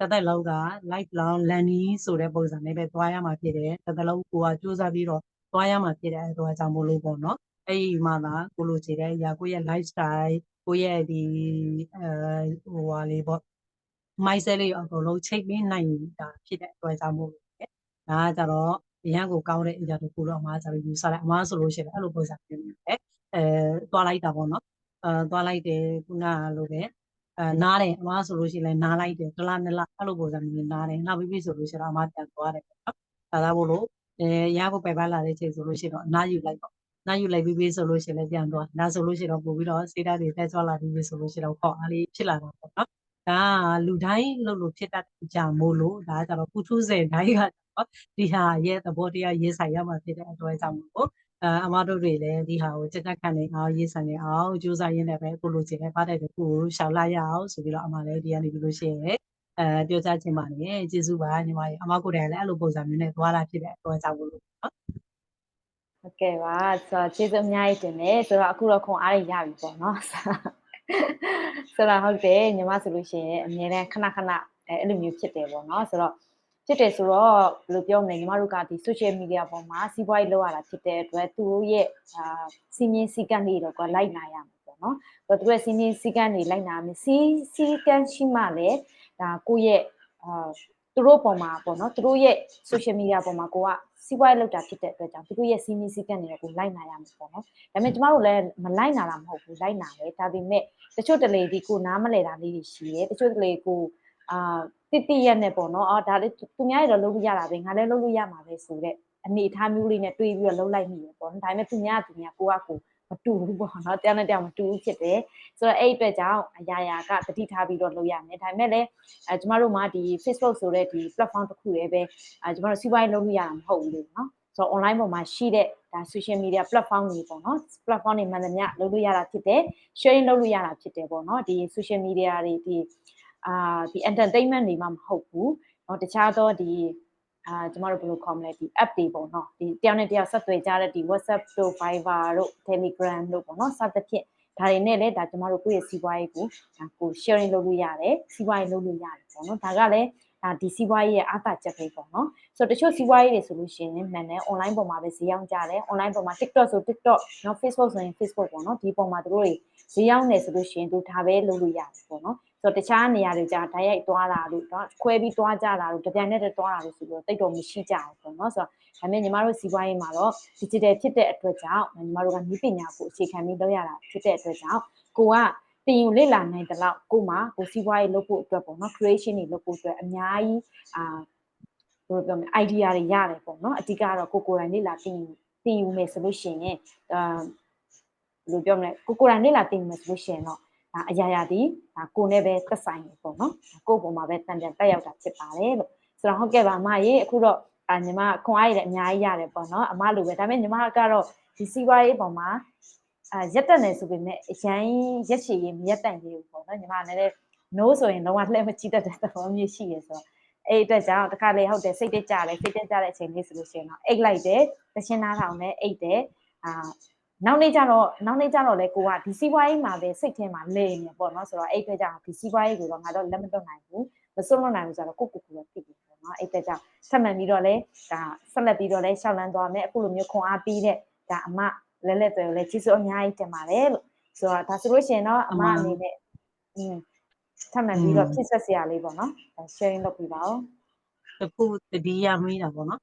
Speaker 2: တသက်လုံးက life long learning ဆိုတဲ့ပုံစံနဲ့ပဲသွားရမှာဖြစ်တယ်တသက်လုံးကိုကကြိုးစားပြီးတော့သွားရမှာဖြစ်တဲ့အတွက်ကြောင့်မလို့ပေါ့နော်အဲ့ဒီမှာသာကိုလိုချင်တဲ့အရာကိုရဲ့ lifestyle ကိုရဲ့ဒီအဲဟိုဟာလေးပေါ့ mindset လေးအကုန်လုံးချိန်ပြီးနိုင်တာဖြစ်တဲ့အတွက်ကြောင့်မို့လို့ဒါကကြတော့အရန်ကိုကောင်းတဲ့အရာတစ်ခုတော့အမားကြပြီးယူဆလိုက်အမားဆိုလို့ရှိရင်အဲ့လိုပုံစံမျိုးမျိုးပဲအဲသွားလိုက်တာပေါ့နော်အဲသွားလိုက်တယ်ခုနကလိုပဲအဲနားတယ်အမားဆိုလို့ရှိရင်လည်းနားလိုက်တယ်တစ်လားနှစ်လားအဲ့လိုပုံစံမျိုးနားတယ်နောက်ပြီးပြီဆိုလို့ရှိရင်အမားပြန်သွားတယ်ပေါ့နော်ဒါသာမို့လို့အဲရဖို့ပဲပါလာတဲ့ချိန်ဆိုလို့ရှိရင်တော့အနားယူလိုက်ပေါ့ နိုင်ယူလိုက်ပြီးပြီဆိုလို့ရှိရင်လည်းပြန်သွားဒါဆိုလို့ရှိရင်တော့ပို့ပြီးတော့စေတာတွေတက်ကြွလာပြီးပြီဆိုလို့ရှိရင်တော့ခေါ်အားလေးဖြစ်လာတာပေါ့နော်ဒါကလူတိုင်းလို့လို့ဖြစ်တတ်ကြမို့လို့ဒါကကြတော့ကုထုစေတိုင်းကတော့ဒီဟာရဲ့သဘောတရားရေးဆိုင်ရမှာဖြစ်တဲ့အတွက်ကြောင့်မို့လို့အာအမတို့တွေလည်းဒီဟာကိုစက်တက်ခံနေအောင်ရေးဆိုင်နေအောင်ကြိုးစားရင်းနဲ့ပဲကိုလိုချင်တဲ့ပါတယ်တခုကိုရှောင်လိုက်ရအောင်ဆိုပြီးတော့အမလည်းဒီကနေပြီးလို့ရှိရင်အဲပြောကြားချင်ပါတယ်ကျေးဇူးပါညီမကြီးအမကိုယ်တိုင်လည်းအဲ့လိုပုံစံမျိုးနဲ့သွားတာဖြစ်တဲ့အတွက်ကြောင့်မို့လို့နော်
Speaker 1: ဟုတ်ကဲ့ပါဆိုတော့ကျေးဇူးအများကြီးတင်တယ်ဆိုတော့အခုတော့ခွန်အားရရပြီပေါ့နော်ဆိုတော့ဟုတ်တယ်ညီမဆိုလို့ရှိရင်အများတန်းခဏခဏအဲအဲ့လိုမျိုးဖြစ်တယ်ပေါ့နော်ဆိုတော့ဖြစ်တယ်ဆိုတော့ဘယ်လိုပြောမလဲညီမတို့ကဒီ social media ပေါ်မှာစီးပွားရေးလုပ်ရတာဖြစ်တဲ့အတွက်သူတို့ရဲ့အာစီမင်းစည်းကမ်းတွေတော့ကလိုက်နာရမှာပေါ့နော်ဆိုတော့သူရဲ့စီမင်းစည်းကမ်းတွေလိုက်နာမယ်စီစီကမ်းရှိမှလည်းဒါကိုယ့်ရဲ့အာ သူတို့ပေါ်မှာပေါ့နော်သူတို့ရဲ့ social media ပေါ်မှာကိုကစီးပွားရေးလုပ်တာဖြစ်တဲ့အတွက်ကြောင့်သူတို့ရဲ့စီမင်းစည်းကမ်းတွေကိုလိုက်နာရမှာပေါ့နော်ဒါပေမဲ့ကျမတို့လည်းမလိုက်နာတာမဟုတ်ဘူးလိုက်နာတယ်ဒါပေမဲ့တချို့တလေဒီကိုနားမလဲတာလေးတွေရှိတယ်တချို့တလေကိုအာတိတိရက်နဲ့ပေါ့နော်အော်ဒါလေးသူများရတော့လုပ်လို့ရတာပဲငါလည်းလုပ်လို့ရမှာပဲဆိုတဲ့အနေအထားမျိုးလေးနဲ့တွေးပြီးတော့လုပ်လိုက်မိတယ်ပေါ့နော်ဒါပေမဲ့သူများကသူများကိုကကို မတူဘူးပေါ့နော်တရားနဲ့တရားမတူဘူးဖြစ်တယ်ဆိုတော့အဲ့အတွက်ကြောင့်အရာရာကတတိထားပြီးတော့လုပ်ရမယ်ဒါပေမဲ့လည်းအဲကျမတို့မှာဒီ Facebook ဆိုတဲ့ဒီ platform တစ်ခုလေးပဲအဲကျမတို့စီးပွားရေးလုပ်လို့ရတာမဟုတ်ဘူးလေနော်ဆိုတော့ online ပေါ်မှာရှိတဲ့ဒါ social media platform တွေပေါ့နော် platform တွေမှန်သမျှလုပ်လို့ရတာဖြစ်တယ် sharing လုပ်လို့ရတာဖြစ်တယ်ပေါ့နော်ဒီ social media တွေဒီအာဒီ entertainment တွေမှမဟုတ်ဘူးเนาะတခြားသောဒီ အာကျမတို့ဘယ်လိုခေါ်မလဲဒီ app တွေပေါ့နော်ဒီတယောက်နဲ့တယောက်ဆက်သွယ်ကြတဲ့ဒီ WhatsApp တို့ Viber တို့ Telegram တို့ပေါ့နော်စသဖြင့်ဒါတွေနဲ့လည်းဒါကျမတို့ကိုယ့်ရဲ့စီးပွားရေးကိုဒါကို sharing လုပ်လို့ရတယ်စီးပွားရေးလုပ်လို့ရတယ်ပေါ့နော်ဒါကလည်းဒါဒီစီးပွားရေးရဲ့အားသာချက်ပဲပေါ့နော်ဆိုတော့တချို့စီးပွားရေးတွေဆိုလို့ရှိရင်မှန်တယ် online ပေါ်မှာပဲဈေးရောင်းကြတယ် online ပေါ်မှာ TikTok ဆို TikTok နော် Facebook ဆိုရင် Facebook ပေါ့နော်ဒီပေါ်မှာတို့တွေဈေးရောင်းနေဆိုလို့ရှိရင်တို့ဒါပဲလုပ်လို့ရတယ်ပေါ့နော် ဆိုတော့တခြားနေရာတွေကြာဓာတ်ရိုက်သွားတာလို့เนาะခွဲပြီးသွားကြတာလို့တပြန်နဲ့သွားတာလို့ဆိုပြီးတော့တိတ်တော့မရှိကြဘူးပေါ့နော်ဆိုတော့ဒါပေမဲ့ညီမတို့စီးပွားရေးမှာတော့ digital ဖြစ်တဲ့အတွက်ကြောင့်ညီမတို့ကနည်းပညာကိုအခြေခံပြီးလုပ်ရတာဖြစ်တဲ့အတွက်ကြောင့်ကိုကတင်ယူလေ့လာနိုင်တဲ့လောက်ကိုမှကိုစီးပွားရေးလုပ်ဖို့အတွက်ပေါ့နော် creation တွေလုပ်ဖို့အတွက်အများကြီးအာဘယ်လိုပြောမလဲ idea တွေရတယ်ပေါ့နော်အဓိကတော့ကိုကိုယ်တိုင်လေ့လာတင်ယူတင်ယူမယ်ဆိုလို့ရှိရင်အာဘယ်လိုပြောမလဲကိုကိုယ်တိုင်လေ့လာတင်ယူမယ်ဆိုလို့ရှိရင်တော့ ဒါအရာရာဒီဒါကိုနဲ့ပဲသက်ဆိုင်နေပေါ့နော်ကိုယ့်ပုံမှာပဲတန်ပြန်တက်ရောက်တာဖြစ်ပါတယ်လို့ဆိုတော့ဟုတ်ကဲ့ပါအမရေအခုတော့အာညီမခွန်အားရည်လည်းအများကြီးရတယ်ပေါ့နော်အမလိုပဲဒါပေမဲ့ညီမကတော့ဒီစီးပွားရေးပုံမှာအာရက်တက်နေဆိုပေမဲ့အရင်ရက်ရှည်ရေးမရက်တန့်သေးဘူးပေါ့နော်ညီမကလည်း no ဆိုရင်လုံးဝလှည့်မကြည့်တတ်တဲ့သဘောမျိုးရှိရဆိုတော့အဲ့အတွက်ကြောင့်တခါလေဟုတ်တယ်စိတ်တက်ကြတယ်စိတ်တက်ကြတဲ့အချိန်လေးဆိုလို့ရှိရင်တော့အိတ်လိုက်တယ်တချင်းသားထောင်နဲ့အိတ်တယ်အာ နောက်နေ့ကျတော့နောက်နေ့ကျတော့လေကိုကဒီစီးပွားရေးမှာပဲစိတ်ထဲမှာလဲနေပေါ့နော်ဆိုတော့အဲ့အတွက်ကြောင့်ဒီစီးပွားရေးကိုတော့ငါတော့လက်မတွတ်နိုင်ဘူးမစွန့်လွတ်နိုင်ဘူးဆိုတော့ကိုကိုကိုပဲဖြစ်ပြီပေါ့နော်အဲ့အတွက်ကြောင့်ဆက်မှန်ပြီးတော့လေဒါဆက်လက်ပြီးတော့လေရှောက်လန်းသွားမယ်အခုလိုမျိုးခွန်အားပြီးတဲ့ဒါအမလဲလဲတွေလည်းကျေးဇူးအများကြီးတင်ပါတယ်လို့ဆိုတော့ဒါဆိုလို့ရှိရင်တော့အမအနေနဲ့อืมထပ်မံပြီးတော့ဖြစ်ဆက်စရာလေးပေါ့နော်ဒါ sharing လုပ်ပြပါဦး
Speaker 2: တခုတတိယမိတာပေါ့နော်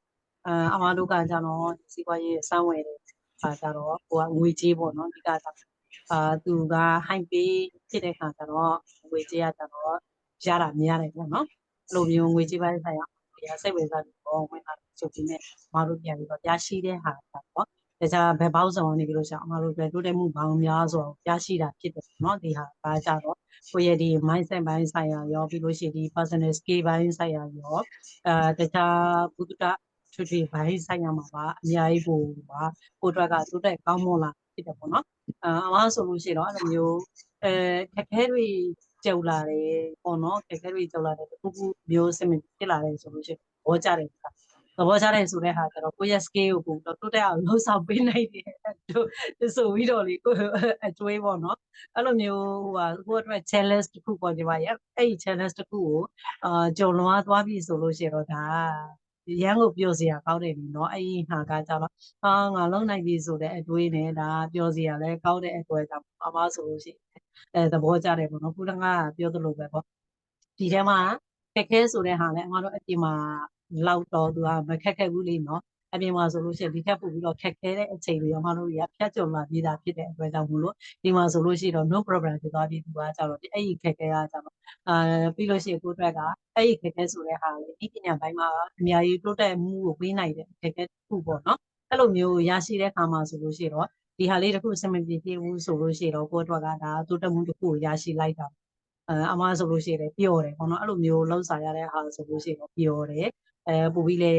Speaker 2: အာအမတို့ကကြတော့စီးပွားရေးစောင်းဝယ်တယ် အာကြတော့ဟိုကငွေကြေးပေါ့နော်ဒီကကြအာသူကဟိုက်ပေးဖြစ်တဲ့ခါကျတော့ငွေကြေးကကြတော့ရတာမြင်ရတယ်ပေါ့နော်အဲ့လိုမျိုးငွေကြေးပိုင်းဆိုင်ရာဒီစိတ်ဝင်စားပြီးတော့ဝင်လာချုပ်ပြီးနဲ့မတို့ပြန်ပြီးတော့ရရှိတဲ့ဟာပေါ့တခြားဘယ်ပေါင်းဆောင်နေပြီးလို့ရှိရင်အမတို့ပဲတိုးတက်မှုဘောင်များဆိုရရှိတာဖြစ်တယ်เนาะဒီဟာဒါကြတော့ကိုယ့်ရဲ့ဒီ mindset ဘိုင်းဆိုင်ရာရောပြီးလို့ရှိရင်ဒီ personal skill ဘိုင်းဆိုင်ရာရောအဲတခြားဘုဒ္ဓ ထွေထွေဘိုင်းဆိုင်ရာမှာပါအများကြီးကိုပါကိုအတွက်ကတိုးတက်ကောင်းမွန်လာဖြစ်တယ်ပေါ့နော်အအမဆိုလို့ရှိရင်တော့အဲ့လိုမျိုးအဲခက်ခဲတွေကြုံလာတယ်ပေါ့နော်ခက်ခဲတွေကြုံလာတယ်တခုခုမျိုးစင်ဖြစ်လာတယ်ဆိုလို့ရှိရင်ဘောကြတယ်သဘောချတယ်ဆိုတဲ့ဟာကျတော့ကိုယ့်ရဲ့ skill ကိုပို့တော့တိုးတက်အောင်လှုပ်ဆောင်ပေးနိုင်တယ်တို့ဆိုပြီးတော့လေကိုအကျွေးပေါ့နော်အဲ့လိုမျိုးဟိုဟာကိုယ့်အတွက် challenge တစ်ခုပေါ့ဒီမှာရအဲ့ဒီ challenge တစ်ခုကိုအာကြုံလွားသွားပြီဆိုလို့ရှိရင်တော့ဒါ ရန်ကိုပြောစရာကောင်းတယ်နော်အဲ့ဒီဟာကကြတော့ဟာငါလုံနိုင်ပြီဆိုတဲ့အတွေးနဲ့ဒါပြောစရာလည်းကောင်းတဲ့အတွေးကြောင့်အမဆိုလို့ရှိရင်အဲသဘောကျတယ်ပေါ့နော်ခုနကပြောသလိုပဲပေါ့ဒီထဲမှာခက်ခဲဆိုတဲ့ဟာလည်းအမတို့အပြင်မှာလောက်တော့သူကမခက်ခဲဘူးလေနော် အပြင်မှာဆိုလို့ရှိရင်ဒီထက်ပိုပြီးတော့ခက်ခဲတဲ့အချိန်တွေရောမတို့တွေကဖြတ်ကျော်လာပြီးသားဖြစ်တဲ့အတွက်ကြောင့်မို့လို့ဒီမှာဆိုလို့ရှိရင်တော့ no problem ဖြစ်သွားပြီသူကကြတော့အဲ့ဒီခက်ခဲကကြတော့အာပြီးလို့ရှိရင်ကိုယ့်အတွက်ကအဲ့ဒီခက်ခဲဆိုတဲ့ဟာလေဒီပညာပိုင်းမှာအများကြီးတိုးတက်မှုကိုပေးနိုင်တဲ့ခက်ခဲတစ်ခုပေါ့နော်အဲ့အဲ့လိုမျိုးရရှိတဲ့ခါမှာဆိုလို့ရှိရင်တော့ဒီဟာလေးတစ်ခုအဆင်မပြေသေးဘူးဆိုလို့ရှိရင်တော့ကိုယ့်အတွက်ကဒါတိုးတက်မှုတစ်ခုကိုရရှိလိုက်တာအဲအမဆိုလို့ရှိရင်လည်းပျော်တယ်ပေါ့နော်အဲ့လိုမျိုးလှုပ်ဆောင်ရတဲ့ဟာဆိုလို့ရှိရင်တော့ပျော်တယ် အဲပို့ပြီးလေ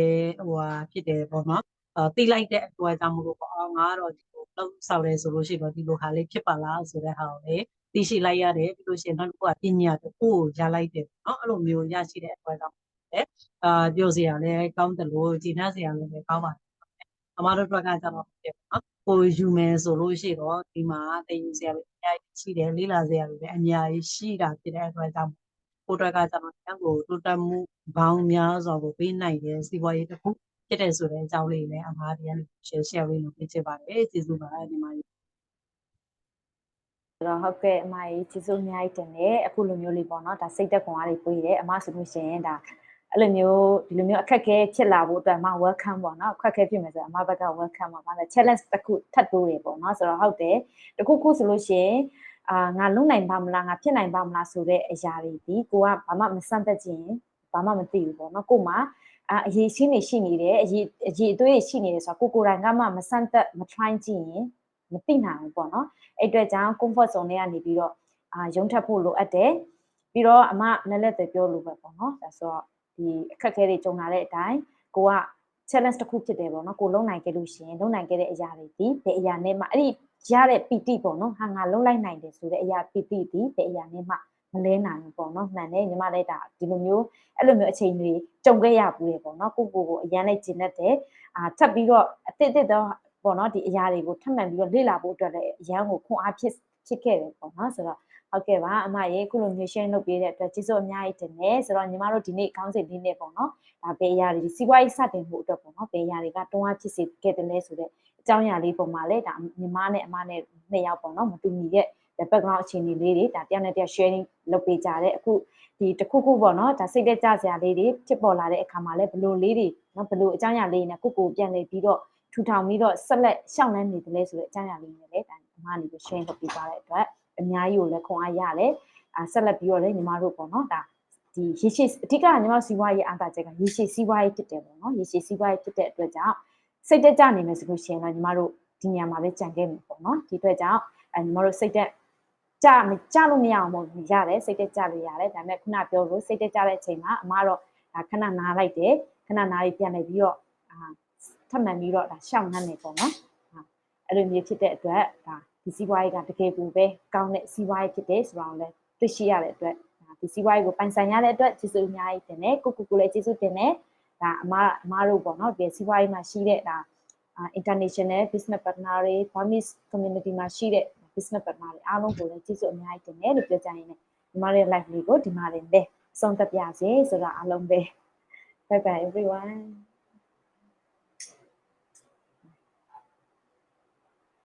Speaker 2: ဟိုဟာဖြစ်တယ်ပေါ့နော်အာတိလိုက်တဲ့အတွက်ကြောင့်မလို့ပေါ့အော်ငါကတော့ဒီလိုလှုပ်ဆောင်တယ်ဆိုလို့ရှိရင်တော့ဒီလိုဟာလေးဖြစ်ပါလားဆိုတဲ့ဟာကိုလေသိရှိလိုက်ရတယ်ပြီးလို့ရှိရင်နောက်တစ်ခုကပညာတစ်ခုကိုရလိုက်တယ်ပေါ့နော်အဲ့လိုမျိုးရရှိတဲ့အတွက်ကြောင့်လေအာပြောစရာလည်းကောင်းတယ်လို့ဂျင်းနှစရာလည်းပဲကောင်းပါတယ်အမတို့အတွက်ကကျတော့ဖြစ်နော်ကိုယူမယ်ဆိုလို့ရှိတော့ဒီမှာတည်ယူစရာလည်းအများကြီးရှိတယ်လေးလာစရာလည်းအများကြီးရှိတာဖြစ်တဲ့အတွက်ကြောင့် ကိုအတွက်ကကျတော့တန်းကိုတိုးတက်မှုဘောင်းများစွာကိုပေးနိုင်တဲ့စီးပွားရေးတစ်ခုဖြစ်တဲ့ဆိုတဲ့အကြောင်းလေးလည်းအမားတရား share share လေးလုပ်ပေးချင်ပါတယ်ကျေးဇူးပါဒီမှာ
Speaker 1: ဆိုတော့ဟုတ်ကဲ့အမကြီးကျေးဇူးအများကြီးတင်တယ်အခုလိုမျိုးလေးပေါ့နော်ဒါစိတ်သက်ခွန်အားတွေပွေးတယ်အမဆိုလို့ရှိရင်ဒါအဲ့လိုမျိုးဒီလိုမျိုးအခက်အခဲဖြစ်လာဖို့အတွက်အမ welcome ပေါ့နော်အခက်အခဲဖြစ်မယ်ဆိုတော့အမဘက်က welcome ပါပါလဲ challenge တစ်ခုထပ်တိုးတယ်ပေါ့နော်ဆိုတော့ဟုတ်တယ်တခုခုဆိုလို့ရှိရင် အာငါလုံနိုင်ပါမလားငါဖြစ်နိုင်ပါမလားဆိုတဲ့အရာတွေဒီကိုကဘာမှမစမ်းသက်ခြင်းဘာမှမသိဘူးပေါ့နော်ကိုမှအာအရေးရှင်းနေရှိနေတယ်အရေးအရေးအသွေးရှိနေတယ်ဆိုတော့ကိုကိုယ်တိုင်ကမှမစမ်းသက်မ try ကြည့်ရင်မသိနိုင်ဘူးပေါ့နော်အဲ့အတွက်ကြောင့် comfort zone ထဲကနေပြီးတော့အာရုံထပ်ဖို့လိုအပ်တယ်ပြီးတော့အမလည်းလက်သက်ပြောလို့ပဲပေါ့နော်ဒါဆိုတော့ဒီအခက်အခဲတွေကြုံလာတဲ့အတိုင်းကိုက challenge တစ်ခုဖြစ်တယ်ပေါ့နော်ကိုလုံနိုင်ခဲ့လို့ရှိရင်လုံနိုင်ခဲ့တဲ့အရာတွေဒီဘယ်အရာနဲ့မှအဲ့ဒီ ရတဲ့ပီတိပေါ့နော်ဟာငါလုံလိုက်နိုင်တယ်ဆိုတဲ့အရာပီတိဒီဘယ်အရာနဲ့မှမလဲနိုင်ဘူးပေါ့နော်မှန်တယ်ညီမလည်းဒါဒီလိုမျိုးအဲ့လိုမျိုးအချိန်တွေကြုံခဲ့ရဘူးလေပေါ့နော်ကိုကိုကိုအရန်လိုက်ကျင်တတ်တယ်အာထပ်ပြီးတော့အစ်စ်စ်တော့ပေါ့နော်ဒီအရာတွေကိုထပ်မံပြီးတော့လေ့လာဖို့အတွက်လည်းအရန်ကိုခွန်အားဖြစ်ဖြစ်ခဲ့တယ်ပေါ့နော်ဆိုတော့ ဟုတ်ကဲ့ပါအမရေခုလိုမျိုး share လုပ်ပေးတဲ့အတွက်ကျေးဇူးအများကြီးတင်တယ်ဆိုတော့ညီမတို့ဒီနေ့ခေါင်းစဉ်လေးနဲ့ပေါ့နော်ဒါဘယ်အရာတွေစီးပွားရေးစတင်မှုအတွက်ပေါ့နော်ဘယ်အရာတွေကတွန်းအားဖြစ်စေခဲ့တယ်လဲဆိုတဲ့အကြောင်းအရာလေးပုံမှာလဲဒါညီမနဲ့အမနဲ့နှစ်ယောက်ပေါ့နော်မတူညီတဲ့ background အခြေအနေလေးတွေဒါတယောက်နဲ့တယောက် sharing လုပ်ပေးကြတယ်အခုဒီတစ်ခုခုပေါ့နော်ဒါစိတ်သက်ကြစရာလေးတွေဖြစ်ပေါ်လာတဲ့အခါမှာလဲဘလို့လေးတွေနော်ဘလို့အကြောင်းအရာလေးနဲ့ကိုကိုပြန်နေပြီးတော့ထူထောင်ပြီးတော့ဆက်လက်ရှောက်လန်းနေတယ်လဲဆိုတဲ့အကြောင်းအရာလေးနဲ့လည်းဒါအမအနေနဲ့ share လုပ်ပေးသွားတဲ့အတွက် အများကြီးကိုလည်းခွန်အားရတယ်အာဆက်လက်ပြီးတော့လည်းညီမတို့ပေါ့နော်ဒါဒီရေရှည်အဓိကညီမစီးပွားရေးအားသာချက်ကရေရှည်စီးပွားရေးဖြစ်တယ်ပေါ့နော်ရေရှည်စီးပွားရေးဖြစ်တဲ့အတွက်ကြောင့်စိတ်တက်ကြနေမယ်ဆိုလို့ရှိရင်တော့ညီမတို့ဒီနေရာမှာပဲကြံခဲ့မယ်ပေါ့နော်ဒီအတွက်ကြောင့်အဲညီမတို့စိတ်တက်ကြမကြလို့မရအောင်မို့ရတယ်စိတ်တက်ကြလို့ရတယ်ဒါပေမဲ့ခုနပြောလို့စိတ်တက်ကြတဲ့အချိန်မှာအမတော့ဒါခဏနားလိုက်တယ်ခဏနားပြီးပြန်နေပြီးတော့အာထပ်မံပြီးတော့ဒါရှောင်းနှံ့နေပေါ့နော်အဲ့လိုမျိုးဖြစ်တဲ့အတွက်ဒါ ဒီစီးပွားရေးကတကယ်ကိုပဲကောင်းတဲ့စီးပွားရေးဖြစ်တယ်ဆိုတော့လည်းသိရှိရတဲ့အတွက်ဒါဒီစီးပွားရေးကိုပိုင်ဆိုင်ရတဲ့အတွက်ကျေးဇူးအများကြီးတင်တယ်ကိုကိုကိုလည်းကျေးဇူးတင်တယ်ဒါအမအမတို့ပေါ့နော်ဒီစီးပွားရေးမှာရှိတဲ့ဒါ international business partner တွေ Burmese community မှာရှိတဲ့ business partner တွေအားလုံးကိုလည်းကျေးဇူးအများကြီးတင်တယ်လို့ပြောကြရင်လည်းဒီမှာရဲ့ live လေးကိုဒီမှာလည်းပဲဆုံးသက်ပြစေဆိုတော့အားလုံးပဲ bye bye everyone